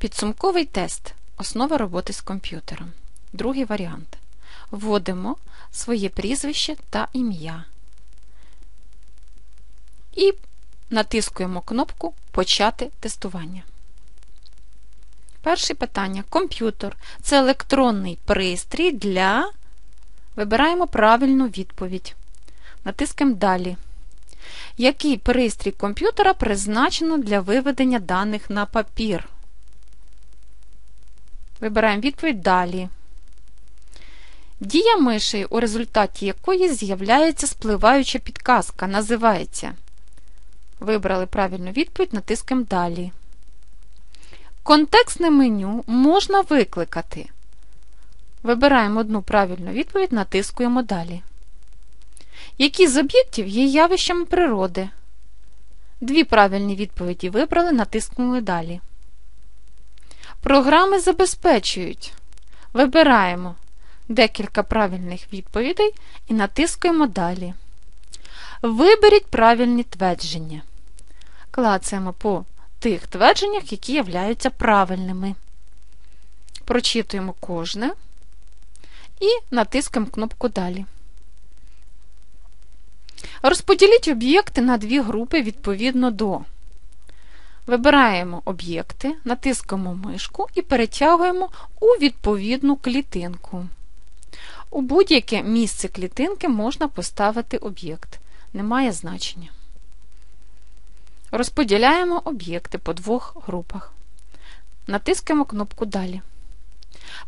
Підсумковий тест. Основа роботи з комп'ютером. Другий варіант. Вводимо своє прізвище та ім'я. І натискуємо кнопку Почати тестування. Перше питання. Комп'ютер це електронний пристрій для. Вибираємо правильну відповідь. Натискаємо Далі. Який пристрій комп'ютера призначено для виведення даних на папір? Вибираємо відповідь Далі. Дія миші, у результаті якої з'являється спливаюча підказка, називається. Вибрали правильну відповідь, натискаємо Далі. Контекстне меню можна викликати. Вибираємо одну правильну відповідь, натискуємо Далі. Які з об'єктів є явищами природи? Дві правильні відповіді вибрали, натискнули Далі. Програми забезпечують. Вибираємо декілька правильних відповідей і натискуємо Далі. Виберіть правильні твердження. Клацаємо по тих твердженнях, які являються правильними. Прочитуємо кожне і натискаємо кнопку Далі. Розподіліть об'єкти на дві групи відповідно до. Вибираємо об'єкти, натискаємо мишку і перетягуємо у відповідну клітинку. У будь-яке місце клітинки можна поставити об'єкт. Немає значення. Розподіляємо об'єкти по двох групах. Натискаємо кнопку Далі.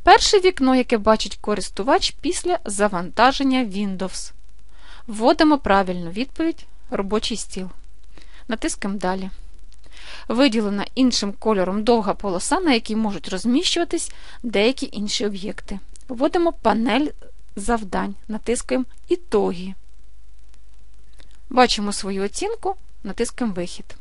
Перше вікно, яке бачить користувач після завантаження Windows. Вводимо правильну відповідь робочий стіл. Натискаємо Далі. Виділена іншим кольором довга полоса, на якій можуть розміщуватись деякі інші об'єкти. Вводимо панель завдань, натискаємо Ітоги. Бачимо свою оцінку, натискаємо Вихід.